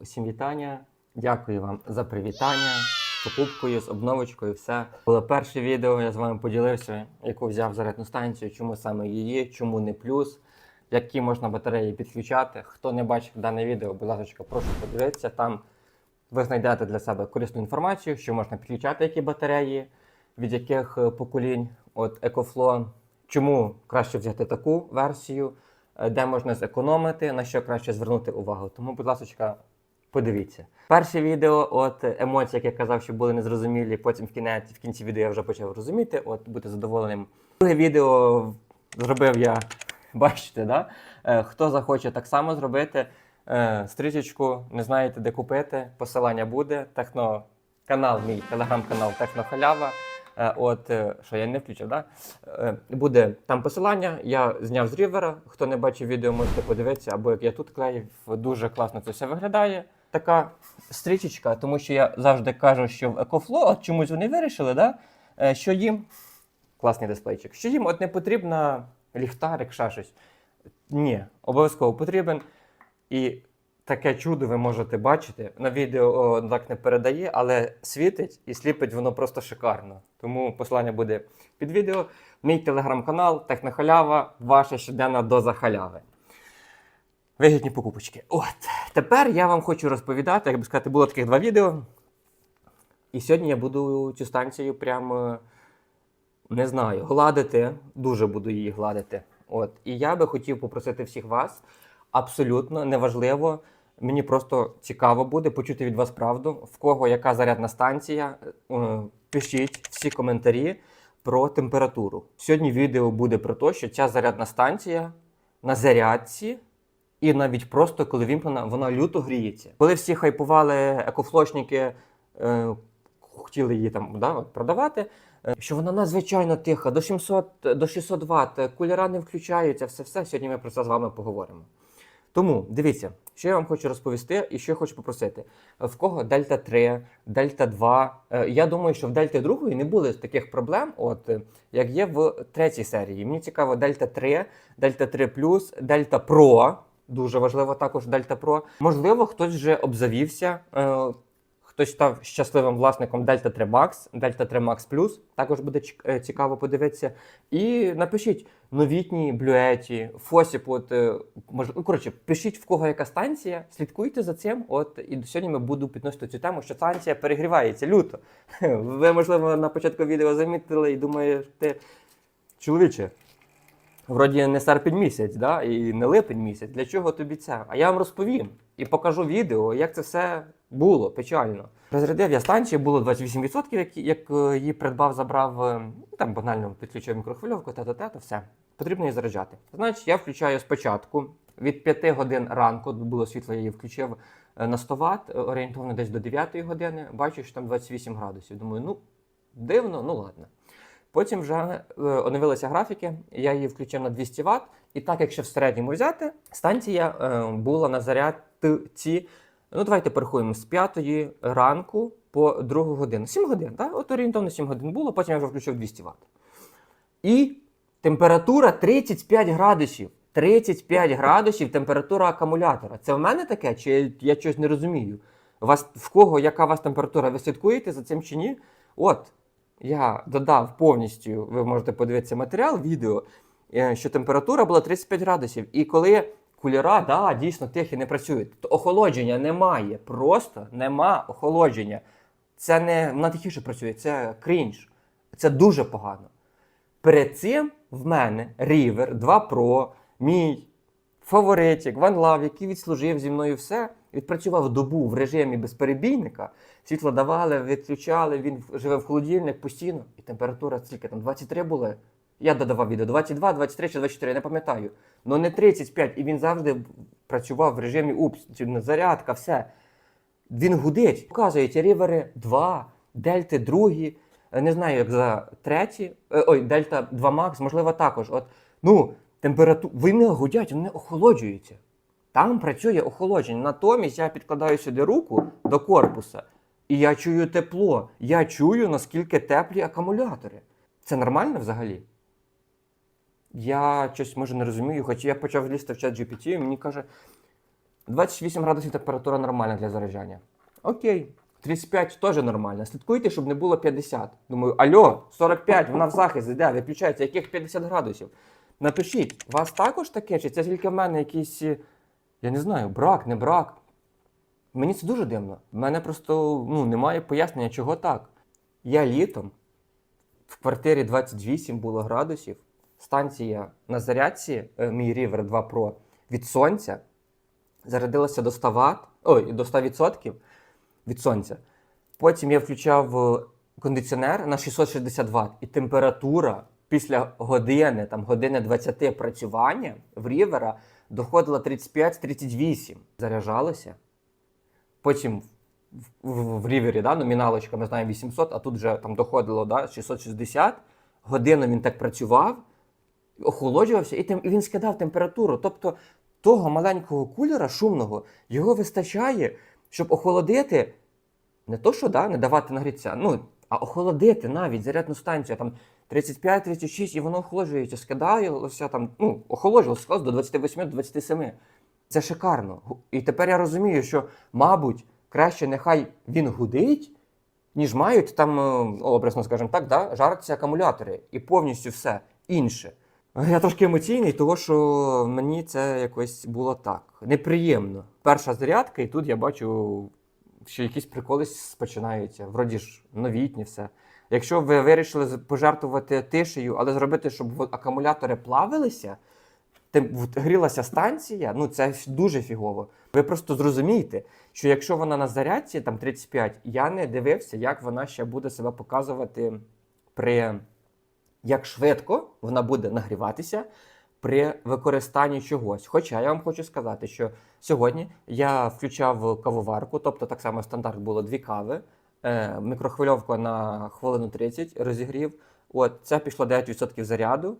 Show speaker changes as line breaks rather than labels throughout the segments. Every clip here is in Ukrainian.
Усім вітання. Дякую вам за привітання з покупкою, з обновочкою. Все було перше відео. Я з вами поділився, яку взяв зарядну станцію, чому саме її, чому не плюс, які можна батареї підключати. Хто не бачив дане відео, будь ласка, прошу подивитися. Там ви знайдете для себе корисну інформацію, що можна підключати які батареї, від яких е, поколінь, от EcoFlow, чому краще взяти таку версію, е, де можна зекономити, на що краще звернути увагу. Тому, будь ласка, подивіться. Перше відео, от емоції, як я казав, що були незрозумілі, потім в кінець, в кінці відео я вже почав розуміти, от бути задоволеним. Друге відео зробив я, бачите, да? Е, хто захоче так само зробити. Е, стрічечку, не знаєте, де купити, посилання буде. Техно, канал, мій телеграм-канал Технохалява. Е, От, е, що я не включив, да? Буде там посилання. Я зняв з рівера. Хто не бачив відео, можете подивитися, або як я тут клеїв, дуже класно це все виглядає. Така стрічечка, тому що я завжди кажу, що в EcoFlow, от чомусь вони вирішили, да? е, що їм класний дисплейчик, що їм от не потрібна ліхтарик, щось. Ні, обов'язково потрібен. І таке чудо ви можете бачити. На відео о, так не передає, але світить і сліпить воно просто шикарно. Тому посилання буде під відео. Мій телеграм-канал Технохалява, ваша щоденна доза халяви. Вигідні покупочки. От. Тепер я вам хочу розповідати, як би сказати, було таких два відео. І сьогодні я буду цю станцію прямо не знаю, гладити, дуже буду її гладити. От. І я би хотів попросити всіх вас, абсолютно неважливо. Мені просто цікаво буде почути від вас правду, в кого яка зарядна станція. Е, Пишіть всі коментарі про температуру. Сьогодні відео буде про те, що ця зарядна станція на зарядці, і навіть просто коли вімкнена, вона люто гріється. Коли всі хайпували екофлошники, е, хотіли її там да, продавати, е, що вона надзвичайно тиха, до 700, до 600 Вт, кулера не включаються, все все. Сьогодні ми про це з вами поговоримо. Тому дивіться, що я вам хочу розповісти і що я хочу попросити. В кого Дельта 3, Дельта 2. Е, Я думаю, що в Дельта 2 не було таких проблем, от е, як є в третій серії. Мені цікаво Дельта 3, Дельта 3 Дельта Pro. Дуже важливо також Дельта Pro. Можливо, хтось вже обзавівся. е, Хтось став щасливим власником Delta 3 Max, Delta 3 Max Plus, також буде е, цікаво подивитися. І напишіть новітні блюеті, фосіп, от, е, ну, коротше, пишіть в кого яка станція, слідкуйте за цим. От, і сьогодні ми буду підносити цю тему, що станція перегрівається люто. Ви, можливо, на початку відео замітили і думаєте, чоловіче, Вроді не серпень місяць, да? і не липень місяць. Для чого тобі це? А я вам розповім і покажу відео, як це все було печально. Розрядив я станцію, було 28%, як, як е, її придбав, забрав, е, ну, там банально підключив мікрохвильовку, та та та все. Потрібно її заряджати. Значить, я включаю спочатку від 5 годин ранку, було світло, я її включив е, на 100 Вт, орієнтовно десь до 9 години. Бачу, що там 28 градусів. Думаю, ну дивно, ну ладно. Потім вже е, оновилися графіки, я її включив на 200 Вт. І так, якщо в середньому взяти, станція е, була на зарядці, ну давайте порахуємо, з 5 ранку по 2 годину. 7 годин, так? От орієнтовно 7 годин було, потім я вже включив 200 Вт. І температура 35 градусів. 35 градусів температура акумулятора. Це в мене таке, чи я щось не розумію? Вас в кого яка у вас температура? Ви слідкуєте за цим чи ні? От, я додав повністю, ви можете подивитися матеріал, відео, е, що температура була 35 градусів. І коли кулера, да, дійсно тихі не працюють, то охолодження немає. Просто нема охолодження. Це не вона тихіше працює, це крінж. Це дуже погано. Перед цим в мене River 2 Pro, мій фаворитик, OneLove, який відслужив зі мною все, відпрацював добу в режимі безперебійника. Світло давали, відключали, він живе в холодильник постійно. І температура скільки там 23 була. Я додавав відео 22, 23 чи 24, я не пам'ятаю. Ну не 35. І він завжди працював в режимі упс, зарядка, все. Він гудить. Показується рівери 2, дельти 2, не знаю, як за треті. е, Ой, дельта 2 Max, можливо, також. От, ну, температура. Вони гудять, вони охолоджуються. Там працює охолодження. Натомість я підкладаю сюди руку до корпуса, і я чую тепло. Я чую, наскільки теплі акумулятори. Це нормально взагалі? Я щось може не розумію, хоч я почав лізти в чат GPT, і мені каже: 28 градусів температура нормальна для заряджання. Окей. 35 теж нормально. Слідкуйте, щоб не було 50. Думаю, альо, 45, вона в захист йде, виключається. Яких 50 градусів? Напишіть, вас також таке, чи це тільки в мене якийсь, е, я не знаю, брак, не брак. Мені це дуже дивно. В мене просто ну, немає пояснення, чого так. Я літом в квартирі 28 було градусів. Станція на зарядці, е, мій River 2 Pro від сонця зарядилася до 100 Вт, ой, до 100% від сонця. Потім я включав е, кондиціонер на 660 Вт, і температура після години, там години 20 працювання в рівера доходила 35-38. Заряджалося. Потім в, в, в рівері, да, номіналочка, ми знаємо 800, а тут вже там доходило да, 660. Годину він так працював, охолоджувався, і, тим, і він скидав температуру. Тобто того маленького кулера шумного його вистачає, щоб охолодити не то, що да, не давати нагрітися, ну, а охолодити навіть зарядну станцію там 35-36, і воно охолоджується, скидається там, ну, охолоджувалося до 28-27. Це шикарно. І тепер я розумію, що, мабуть, краще нехай він гудить, ніж мають там, е, образно скажімо так, да, жаритися акумулятори і повністю все інше. Я трошки емоційний, тому що мені це якось було так. Неприємно. Перша зарядка, і тут я бачу, що якісь приколи починаються. Вроді ж новітні все. Якщо ви вирішили пожертвувати тишею, але зробити, щоб акумулятори плавилися, грілася станція, ну це дуже фігово. Ви просто зрозумієте, що якщо вона на зарядці там 35, я не дивився, як вона ще буде себе показувати при як швидко вона буде нагріватися при використанні чогось. Хоча я вам хочу сказати, що сьогодні я включав кавоварку, тобто так само стандарт було дві кави, е, мікрохвильовку на хвилину 30 розігрів. От це пішло 9% заряду,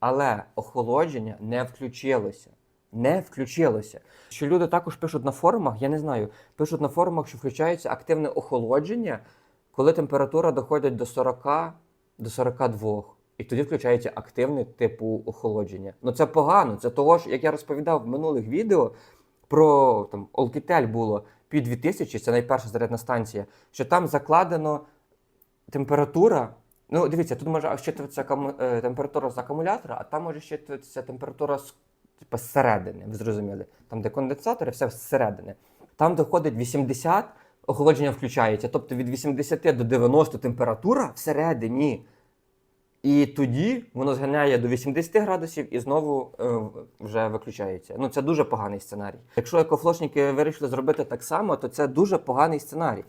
але охолодження не включилося. Не включилося. Що люди також пишуть на форумах, я не знаю, пишуть на форумах, що включається активне охолодження, коли температура доходить до 40 до 42. І тоді включається активне типу охолодження. Ну це погано. Це того ж, як я розповідав в минулих відео про там Alcatel було під 2000, це найперша зарядна станція, що там закладено температура. Ну, дивіться, тут може щитуватися е, температура з акумулятора, а там може щитуватися температура з типу, зсередини. Ви зрозуміли? Там, де конденсатори, все зсередини. Там доходить 80, охолодження включається. Тобто від 80 до 90 температура всередині. І тоді воно зганяє до 80 градусів і знову е, вже виключається. Ну це дуже поганий сценарій. Якщо екофлошники вирішили зробити так само, то це дуже поганий сценарій.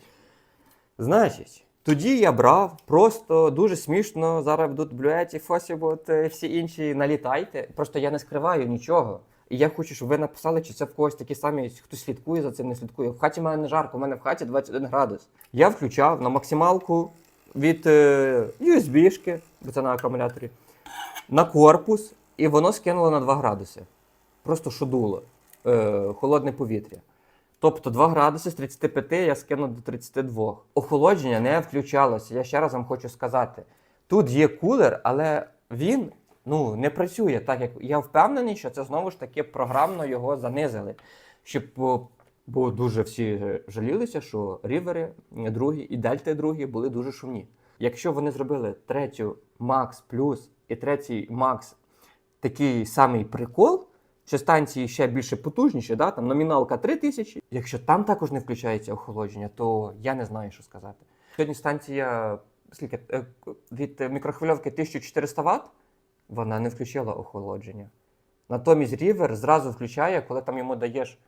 Значить, тоді я брав просто дуже смішно. Зараз будуть блюеті, фосібот, е, всі інші налітайте. Просто я не скриваю нічого. І я хочу, щоб ви написали, чи це в когось такі самі, хто слідкує за цим, не слідкує. В хаті в мене не жарко, у мене в хаті 21 градус. Я включав на максималку від е, USB-шки, бо це на акумуляторі, на корпус, і воно скинуло на 2 градуси. Просто шудуло. Е, холодне повітря. Тобто 2 градуси з 35 я скинув до 32. Охолодження не включалося. Я ще раз вам хочу сказати: тут є кулер, але він ну, не працює так, як я впевнений, що це знову ж таки програмно його занизили. Щоб, бо, дуже всі е, жалілися, що рівери е, другі і дельти другі були дуже шумні. Якщо вони зробили третю Max Plus і третій Max такий самий прикол, що станції ще більше потужніші, да? там номіналка 3000. Якщо там також не включається охолодження, то я не знаю, що сказати. Сьогодні станція скільки, е, від мікрохвильовки 1400 Вт, вона не включила охолодження. Натомість рівер зразу включає, коли там йому даєш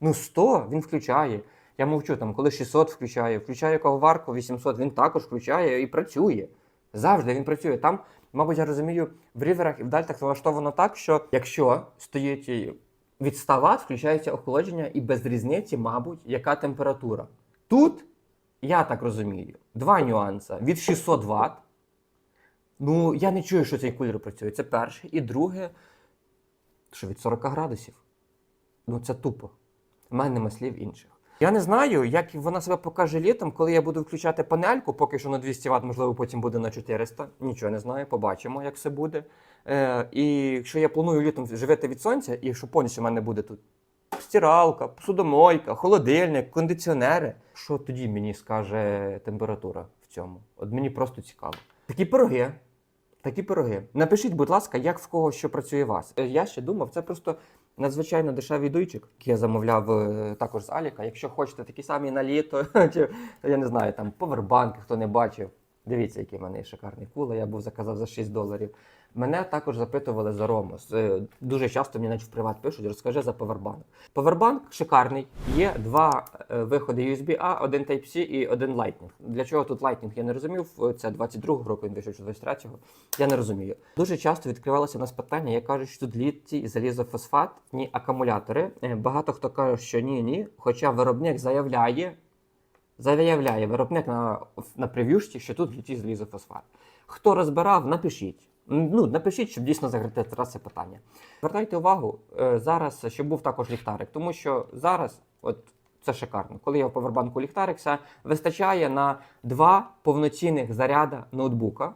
ну 100, він включає. Я мовчу, там, коли 600 включає, включає кавоварку 800, він також включає і працює. Завжди він працює. Там, мабуть, я розумію, в ріверах і в дальтах налаштовано так, що якщо стоїть від 100 Вт, включається охолодження і без різниці, мабуть, яка температура. Тут, я так розумію, два нюанси. Від 600 Вт. Ну, я не чую, що цей кулер працює. Це перше. І друге, що від 40 градусів. Ну, це тупо. У мене нема слів інших. Я не знаю, як вона себе покаже літом, коли я буду включати панельку, поки що на 200 Вт, можливо, потім буде на 400. Нічого не знаю, побачимо, як все буде. Е, і якщо я планую літом живити від сонця, і якщо повністю в мене буде тут стиралка, посудомойка, холодильник, кондиціонери. Що тоді мені скаже температура в цьому? От мені просто цікаво. Такі пироги. Такі пироги. Напишіть, будь ласка, як в кого що працює вас. Е, Я ще думав, це просто надзвичайно дешевий дуйчик, який я замовляв е, також з Аліка. Якщо хочете такі самі на літо, чи я не знаю, там повербанки, хто не бачив. Дивіться, який в мене шикарний кулер. Я був заказав за 6 доларів. Мене також запитували за Ромос. Е, Дуже часто мені навіть в приват пишуть, розкажи за повербанк. Повербанк шикарний. Є два е, виходи USB-A, один Type-C і один Lightning. Для чого тут Lightning? Я не розумів. Це 22-го року, він вийшов чи 23-го. Я не розумію. Дуже часто відкривалося у нас питання, як кажуть, що тут літій, залізофосфат, ні акумулятори. Е, Багато хто каже, що ні, ні. Хоча виробник заявляє, заявляє виробник на, на прев'юшці, що тут літій залізофосфат. Хто розбирав, напишіть. Ну, напишіть, щоб дійсно закрити раз це питання. Звертайте увагу е, зараз, щоб був також ліхтарик, тому що зараз, от це шикарно, коли я в повербанку ліхтарик, все вистачає на два повноцінних заряда ноутбука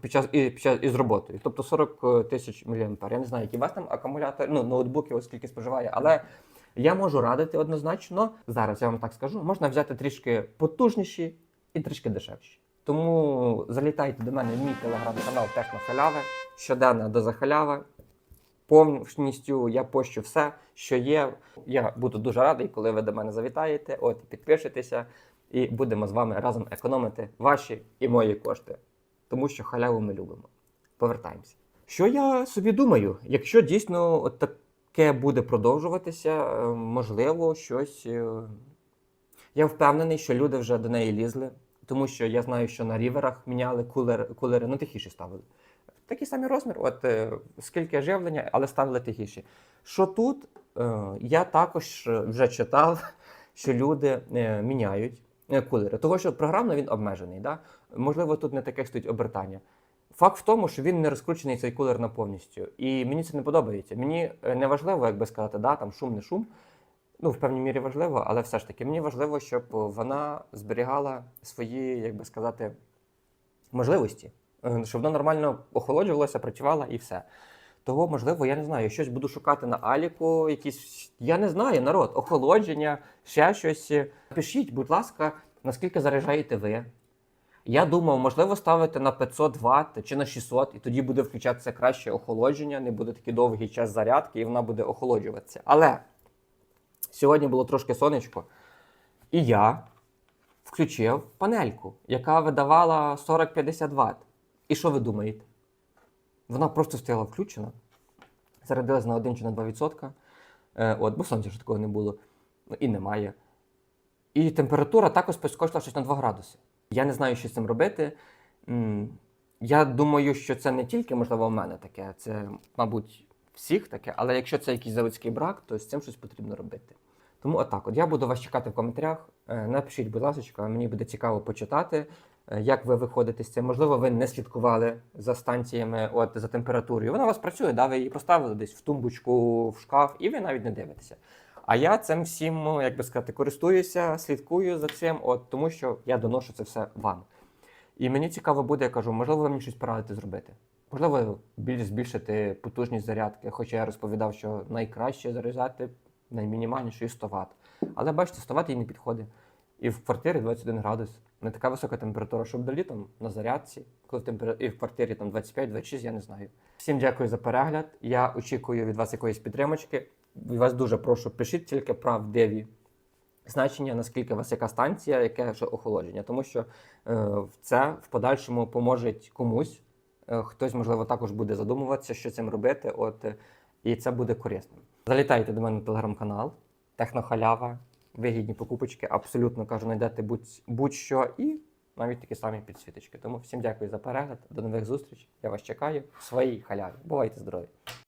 під час, і, під час, із роботою. Тобто 40 тисяч мА. Я не знаю, які у вас там акумулятори, ну, ноутбуки, оскільки споживає, але я можу радити однозначно. Зараз я вам так скажу, можна взяти трішки потужніші і трішки дешевші. Тому залітайте до мене в мій телеграм-канал Технохаляви, щоденна доза халяви. Повністю я пощу все, що є. Я буду дуже радий, коли ви до мене завітаєте. От підпишетеся, і будемо з вами разом економити ваші і мої кошти. Тому що халяву ми любимо. Повертаємося. Що я собі думаю, якщо дійсно от таке буде продовжуватися, е, можливо, щось. е, Я впевнений, що люди вже до неї лізли, тому що я знаю, що на ріверах міняли кулер, кулери, ну тихіші ставили. Такий самий розмір, от е, скільки живлення, але ставили тихіші. Що тут, я також вже читав, що люди міняють кулери. Того, що програмно він обмежений. Да? Можливо, тут не таке стоїть обертання. Факт в тому, що він не розкручений цей кулер на повністю. І мені це не подобається. Мені е, не важливо, як би сказати, да, там шум, не шум. Ну, в певній мірі важливо, але все ж таки мені важливо, щоб вона зберігала свої, як би сказати, можливості, Е, щоб вона нормально охолоджувалася, працювала і все. Того, можливо, я не знаю, щось буду шукати на Аліку, якісь, я не знаю, народ, охолодження, ще щось. Пишіть, будь ласка, наскільки заряджаєте ви. Я думав, можливо, ставити на 500 Вт чи на 600, і тоді буде включатися краще охолодження, не буде такий довгий час зарядки, і вона буде охолоджуватися. Але сьогодні було трошки сонечко, і я включив панельку, яка видавала 40-50 Вт. І що ви думаєте? Вона просто стояла включена, зарядилась на 1 чи на 2%. Е, от, бо сонця ж такого не було. Ну, і немає. І температура також підскочила щось на 2 градуси. Я не знаю, що з цим робити. Я думаю, що це не тільки, можливо, в мене таке, це, мабуть, всіх таке, але якщо це якийсь заводський брак, то з цим щось потрібно робити. Тому отак, от я буду вас чекати в коментарях. Е, Напишіть, будь ласка, мені буде цікаво почитати, е, як ви виходите з цим. Можливо, ви не слідкували за станціями, от за температурою. Вона у вас працює, да, ви її поставили десь в тумбочку, в шкаф, і ви навіть не дивитеся. А я цим всім, ну, як би сказати, користуюся, слідкую за цим, от тому що я доношу це все вам. І мені цікаво буде, я кажу, можливо, ви мені щось порадите зробити. Можливо, більш збільшити потужність зарядки, хоча я розповідав, що найкраще заряджати наймінімальніше 100 Вт. Але бачите, 100 Вт їй не підходить. І в квартирі 21 градус. Не така висока температура, щоб до літом на зарядці, коли в темпера... і в квартирі там 25-26, я не знаю. Всім дякую за перегляд. Я очікую від вас якоїсь підтримочки. Вас дуже прошу, пишіть тільки правдиві значення, наскільки у вас яка станція, яке вже охолодження. Тому що е, це в подальшому поможе комусь. Е, хтось, можливо, також буде задумуватися, що цим робити. От, е, і це буде корисним. Залітайте до мене на телеграм-канал, технохалява, вигідні покупочки. Абсолютно кажу, знайдете будь- будь-що і навіть такі самі підсвіточки. Тому всім дякую за перегляд. До нових зустрічей. Я вас чекаю в своїй халяві. Бувайте здорові!